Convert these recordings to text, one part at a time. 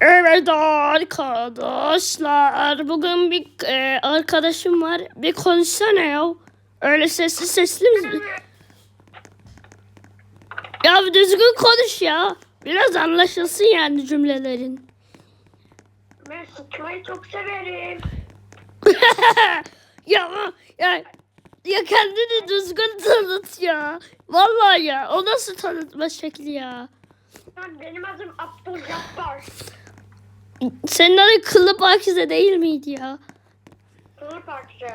Evet arkadaşlar. Bugün bir e, arkadaşım var. Bir konuşsana ya. Öyle sesli sesli mi? Ya bir düzgün konuş ya. Biraz anlaşılsın yani cümlelerin. Ben sıçmayı çok severim. ya ya ya kendini düzgün tanıt ya. Vallahi ya. O nasıl tanıtma şekli ya? Ben, benim adım Abdülcabbar. Senin adın Kıllı Pakize değil miydi ya? Sınır parçası.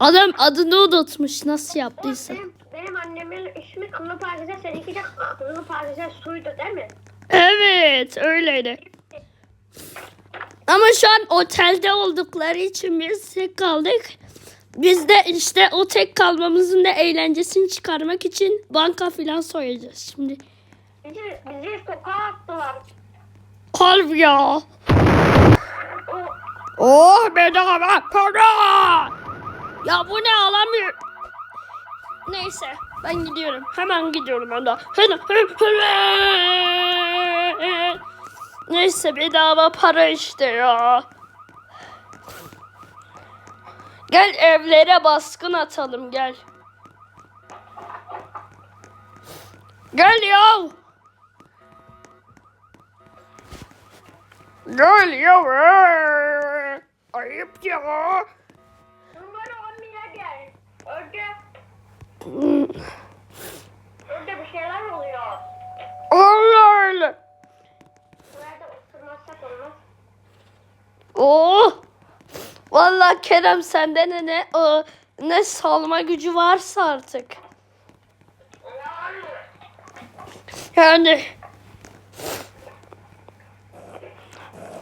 Adam adını unutmuş. Nasıl yaptıysa. Benim, benim annemin ismi Kılı Pakize, seninki de Kılı Pakize suydu değil mi? Evet öyleydi. Ama şu an otelde oldukları için biz tek kaldık. Biz de işte o tek kalmamızın da eğlencesini çıkarmak için banka filan soyacağız şimdi. Bizi, bizi sokağa attılar. Kalp ya. Oh bedava para. Ya bu ne alamıyor. Neyse ben gidiyorum. Hemen gidiyorum ben hemen. Neyse bedava para işte ya. Gel evlere baskın atalım gel. Gel ya. Gel ya. Ayıp ya. numara 10 milyar gel. Orada, orada bir şeyler oluyor. Allah oturmazsak olmaz. Oh. Vallahi Kerem sende ne ne o, ne salma gücü varsa artık. Yani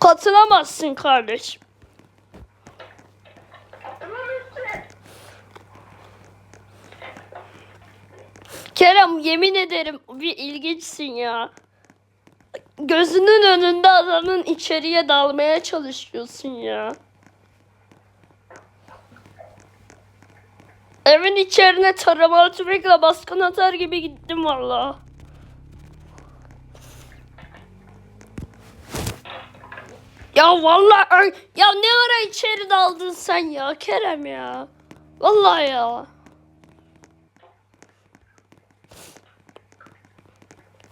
katılamazsın kardeşim. Kerem yemin ederim bir ilginçsin ya. Gözünün önünde adamın içeriye dalmaya çalışıyorsun ya. Evin içerine taramalı tüfekle baskın atar gibi gittim valla. Ya vallahi ya ne ara içeri daldın sen ya Kerem ya. Vallahi ya.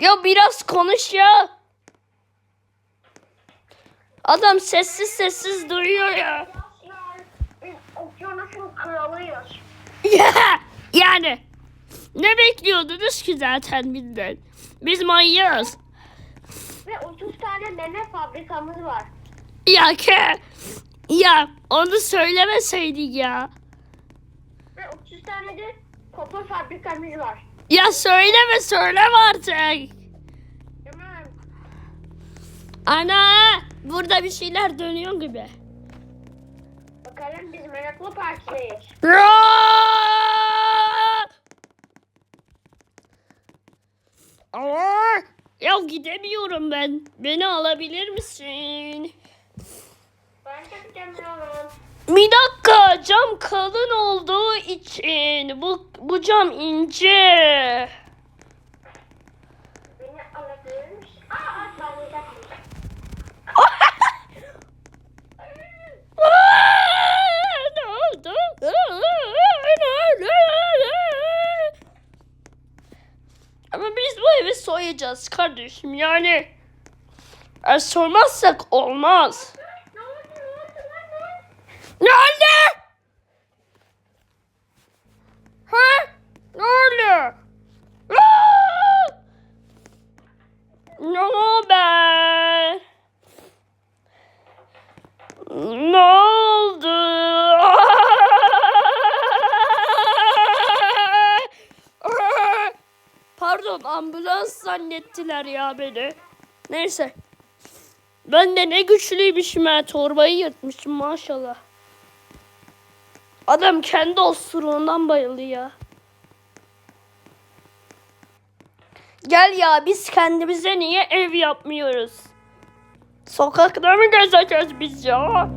Ya biraz konuş ya. Adam sessiz sessiz duyuyor ya. okyanusun kralıyız. Ya yani ne bekliyordunuz ki zaten bizden? Biz manyağız. Ve 30 tane meme fabrikamız var. Ya ke ya onu söylemeseydik ya. Ve 30 tane de kopar fabrikamız var. Ya söyleme söyleme artık. Tamam. Ana burada bir şeyler dönüyor gibi. Bakalım biz meraklı. Ya! Aa, ya gidemiyorum ben. Beni alabilir misin? Ben de gidemiyorum. Bir dakika cam kalın olduğu için bu bu cam ince. Beni alabilir misin? Aa? Ama biz bu evi soyacağız kardeşim yani. Eğer soymazsak olmaz. Ne oldu? Ha? Ne oldu? Aa! Ne haber? Ne oldu? Pardon ambulans zannettiler ya beni. Neyse. Ben de ne güçlüymüşüm ha torbayı yırtmışım maşallah. Adam kendi osuruğundan bayıldı ya. Gel ya biz kendimize niye ev yapmıyoruz? Sokakta mı gezeceğiz biz ya?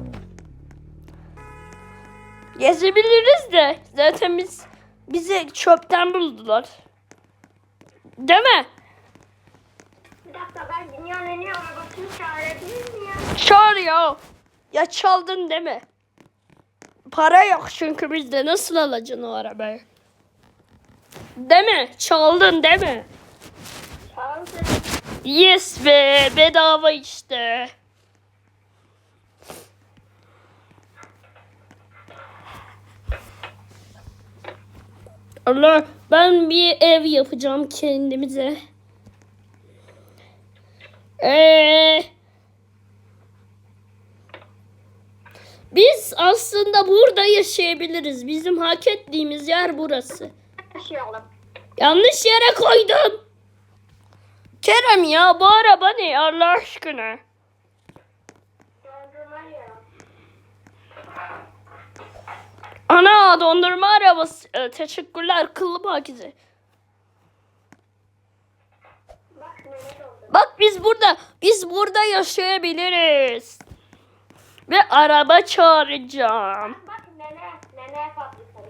Gezebiliriz de zaten biz bizi çöpten buldular. Değil mi? Dakika ben dünyanın en iyi arabasını çağırabilir miyim ya? Çağır ya. Ya çaldın deme. Para yok çünkü bizde nasıl alacaksın o arabayı? Deme. Çaldın deme. Çağırın. Yes be bedava işte. Allah ben bir ev yapacağım kendimize. Ee, biz aslında burada yaşayabiliriz. Bizim hak ettiğimiz yer burası. Yanlış yere koydum. Kerem ya bu araba ne Allah aşkına? Ana dondurma arabası. Ee, teşekkürler kıllı pakize. Bak nene dondurma. Bak biz burada biz burada yaşayabiliriz. Ve araba çağıracağım. Bak nene. Nene fabrikası.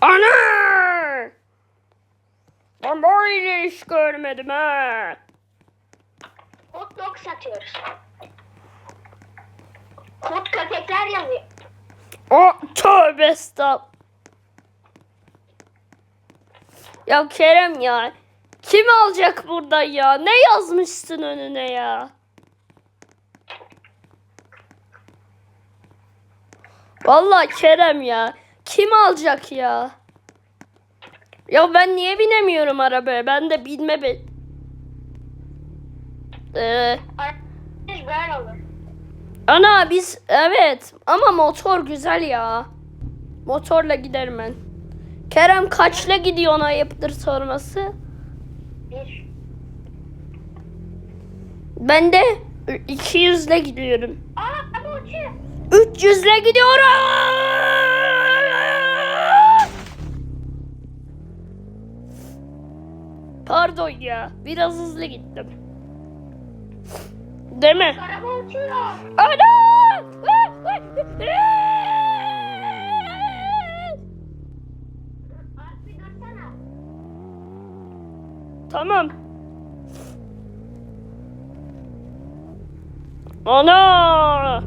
Ana! Ben böyle iş görmedim ha. Hot dog satıyoruz. Kurt köpekler yazıyor. O tövbe estağfurullah. Ya Kerem ya. Kim alacak burada ya? Ne yazmışsın önüne ya? Vallahi Kerem ya. Kim alacak ya? Ya ben niye binemiyorum arabaya? Ben de binme be. Ee, böyle olur. Ana biz evet ama motor güzel ya. Motorla giderim ben. Kerem kaçla gidiyor ayıptır sorması. Bir. Ben de 200 ile gidiyorum. Aa araba uçuyor. 300 ile gidiyorum. Pardon ya. Biraz hızlı gittim. Değil mi? Araba uçuyor. Ana! Tamam. Ana!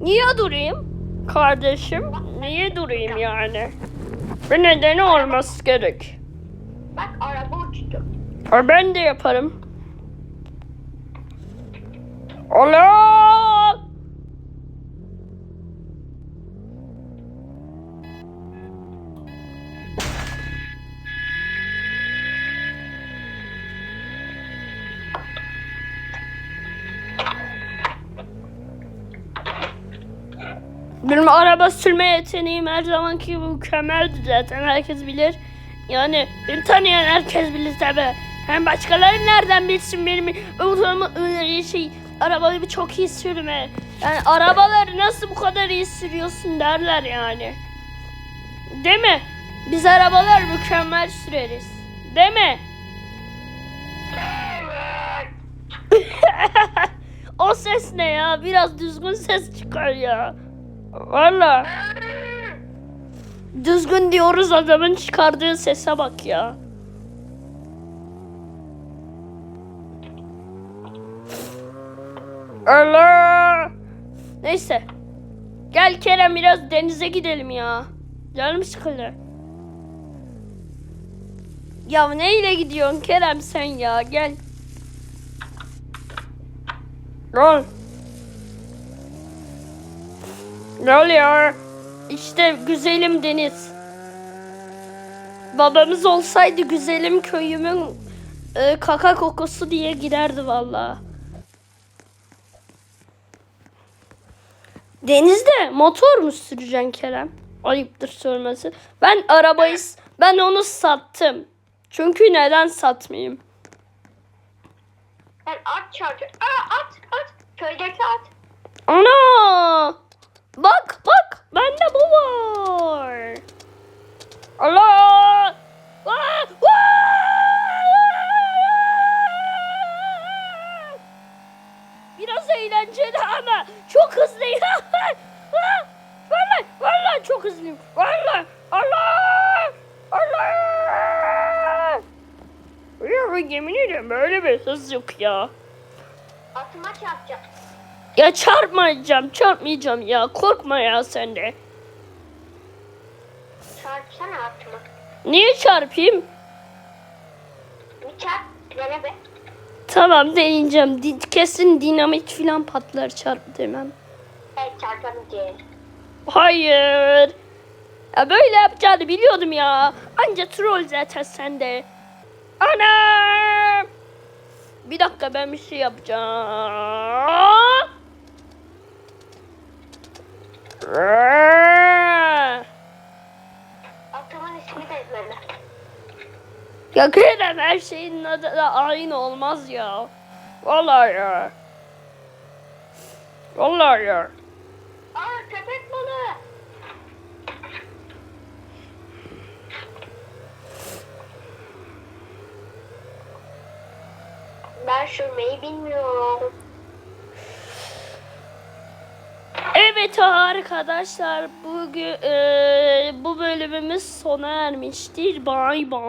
Niye durayım? Kardeşim, niye durayım yani? Bir nedeni olması gerek. Bak araba uçtu. Ben de yaparım. Allah! Benim araba sürme yeteneğim her zamanki gibi mükemmeldi zaten herkes bilir. Yani beni tanıyan herkes bilir tabi. Hem başkaları nereden bilsin benim otomu şey arabayı çok iyi sürme. Yani arabaları nasıl bu kadar iyi sürüyorsun derler yani. Değil mi? Biz arabalar mükemmel süreriz. Değil mi? o ses ne ya? Biraz düzgün ses çıkar ya. Valla. Düzgün diyoruz adamın çıkardığı sese bak ya. Allah. Neyse. Gel Kerem biraz denize gidelim ya. Canım sıkıldı. Ya neyle gidiyorsun Kerem sen ya gel. Gel. Ne oluyor? İşte güzelim deniz. Babamız olsaydı güzelim köyümün e, kaka kokusu diye giderdi valla. Denizde motor mu süreceksin Kerem? Ayıptır sorması. Ben arabayı ben onu sattım. Çünkü neden satmayayım? Ben at çarpıyor. Aa at at. Köydeki at. Ana! Bak bak bende bu var. Allah! Aa! Biraz eğlenceli ama çok hızlıyım. Vallahi vallahi çok hızlıyım. Vallahi Allah! Allah! yemin ediyorum böyle bir hız yok ya. Atıma çarpacak. Ya çarpmayacağım, çarpmayacağım ya. Korkma ya sen de. Çarpsana atıma. Niye çarpayım? Bir çarp. Dene be. Tamam deneyeceğim. Di- Kesin dinamit filan patlar çarp demem. Evet diyelim. Hayır. Ya böyle yapacağını biliyordum ya. Anca troll zaten sende. Ana! Bir dakika ben bir şey yapacağım. Atımın ismi de böyle. Ya Kerem her şeyin adı da aynı olmaz ya. Vallahi ya. Vallahi ya. Aa köpek balığı. Ben sürmeyi bilmiyorum. Evet arkadaşlar bugün eee, bu bölümümüz sona ermiştir. Bye bye.